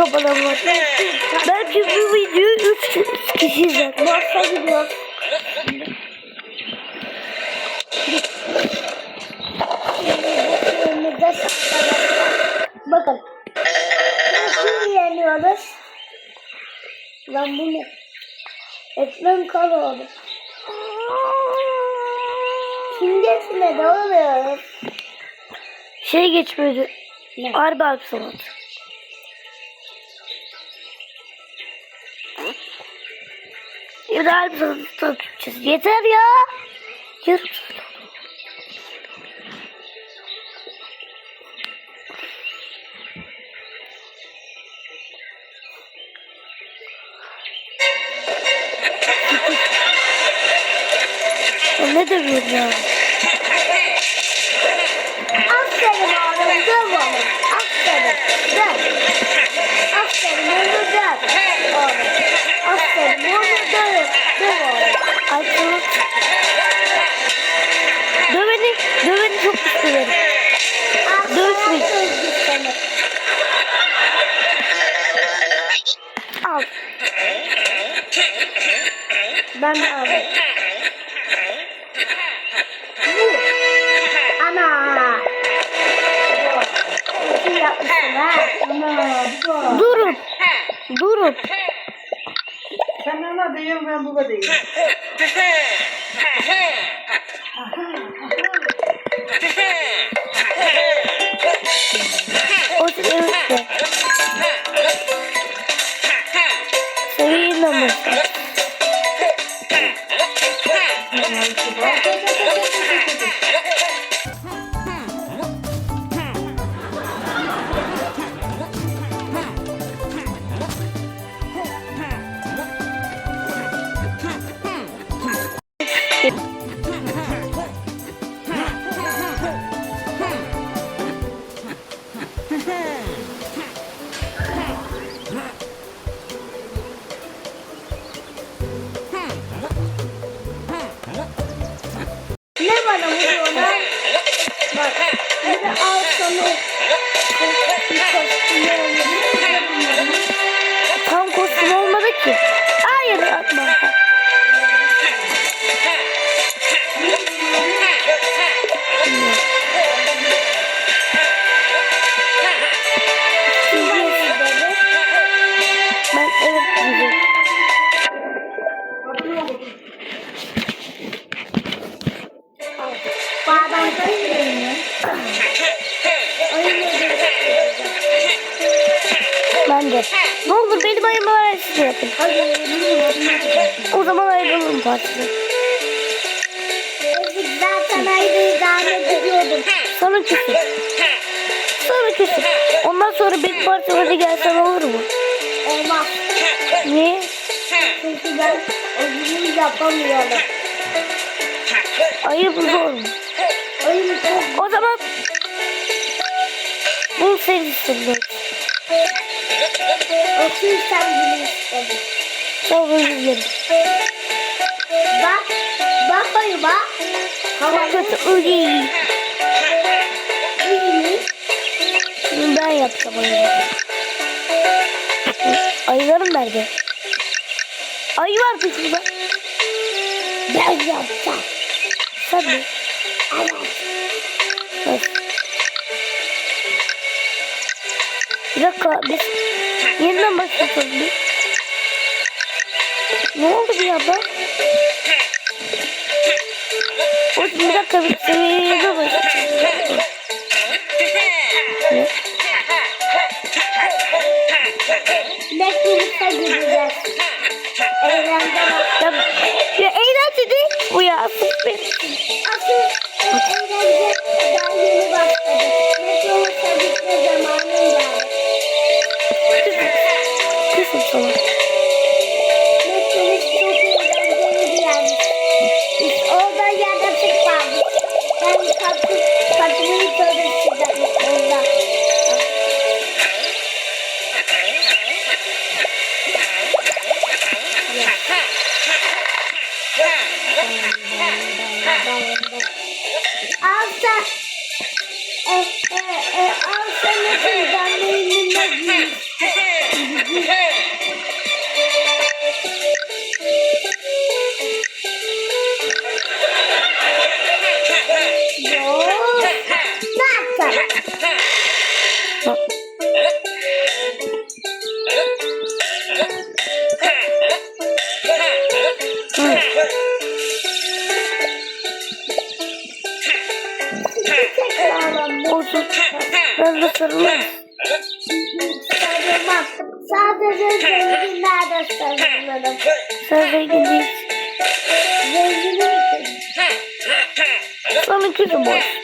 var. Belki bu videoyu 3 kişi izler. Borsa gidiyor. Bakın. Şimdi yeniyoruz. Lan bu ne? Ekran kal oldu. Kim geçmedi oğlum? Şey geçmedi. Ne? Harbi harbi harbi sanat tanıtacağız. Yeter ya. Yarım saat ne demiyorum ya? Aferin oğlum, döv oğlum. Aferin, döv. Aferin, onu döv. Oğlum. Sen ana değil ben bu değil. Bana vuruyorlar? Bak. Bir de al sana. Ne olur? De. Ne olur benim ayımı öğrensin yapın. O zaman ayrılırım partiden. Zaten ayrı idare ediyordum. Sana küsüm. Sana küsüm. Ondan sonra benim partime gelsen olur mu? Olmaz. Niye? Çünkü ben oyunu yapamıyorum. Ayıp zor mu? Oyun çok O zaman bunu sen istedin. Otursam bile istedim. Çok özür dilerim. Bak, bak. Çok Havayı kötü. İyi. Şimdi ben yapacağım ayıları. Ayılarım nerede? Ayı var peşimde. Ben yapacağım. Mi? Evet. Evet. Bir dakika biz başlatalım bir. Ne oldu bir anda? O bir dakika bir seviyede başlatalım. Ne? Mektub'a gideceğiz. Eğlence. Ya, ya eğlence değil bu ya. Asıl eğlence daha yeni başladı. Olsun. Ben de sarılırım. Sadece zenginlerde sarılırım. Zengin değilsin. Zenginim için. Sana olsun.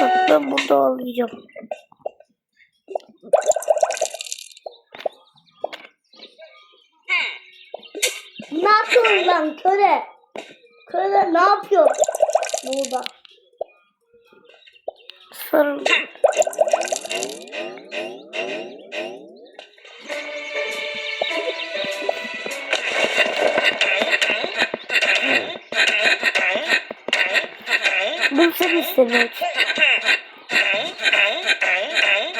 Bak ben burada ağlayacağım. Lan köle? Köle ne yapıyor? Burada. Sarıl. Ben seni istedim.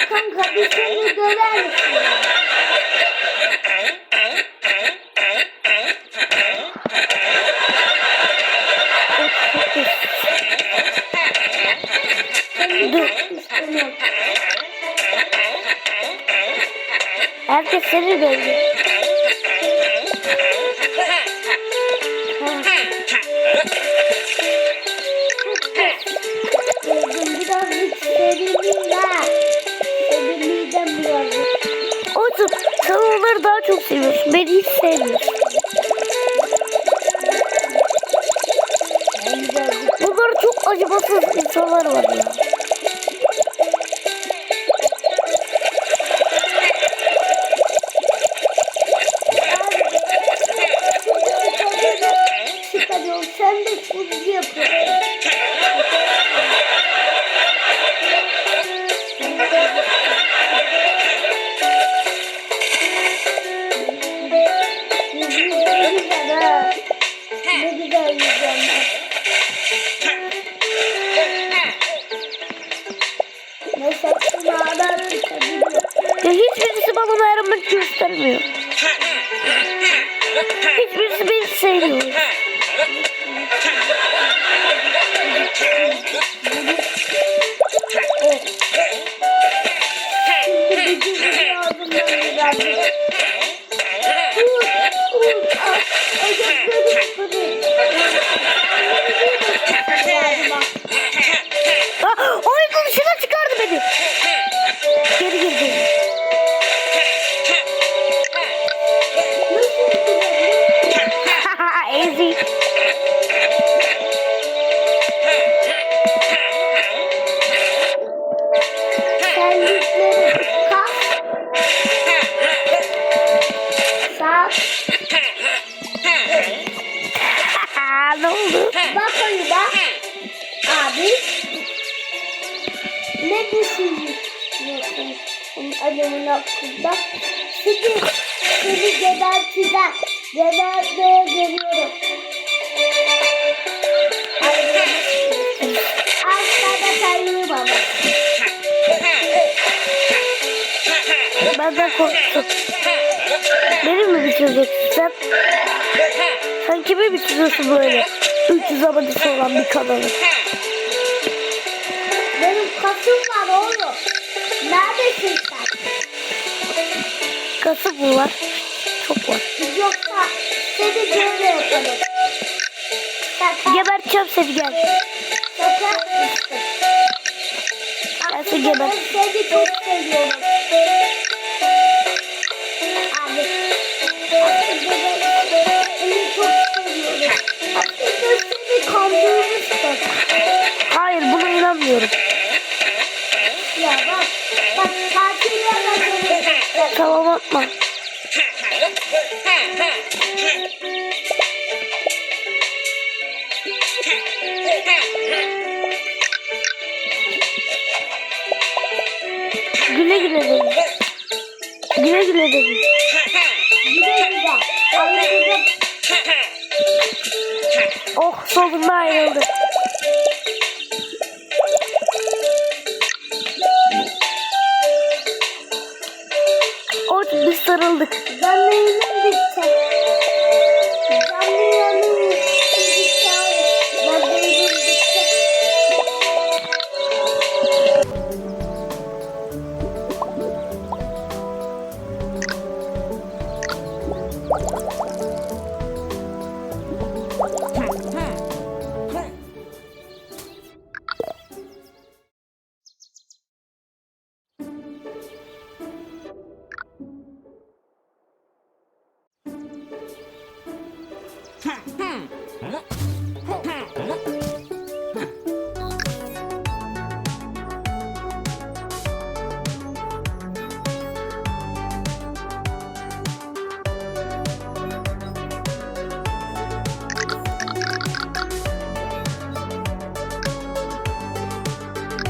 Kanka bir seni döver misin? Sevinmeyeceğim birazcık. Olsun. Sen onları daha çok seviyorsun. Beni hiç sevmiyorsun. Bunlar çok acımasız insanlar var ya. Göstermiyor. Hiçbirisi beni sevmiyor. Ah, Adamın hakkında. Şimdi seni geberteceğim. Gebertmeye geliyorum. Aşağıda sayılır baba. Benden korktun. Beni mi bitireceksin sen? Sen kimi bitiriyorsun böyle? 300 abonesi olan bir kanalı. Benim kasım var oğlum. Neredesin sen? Kasım mı var? Çok var. Yoksa seni böyle yaparım. Şaka, Geberteceğim seni gel. şaka geber. Ben seni çok seviyorum. Atma. Güle güle dedim. Güle güle dedim. Güle güle. Anladım. Oh sonunda ayrıldı. 嗯哼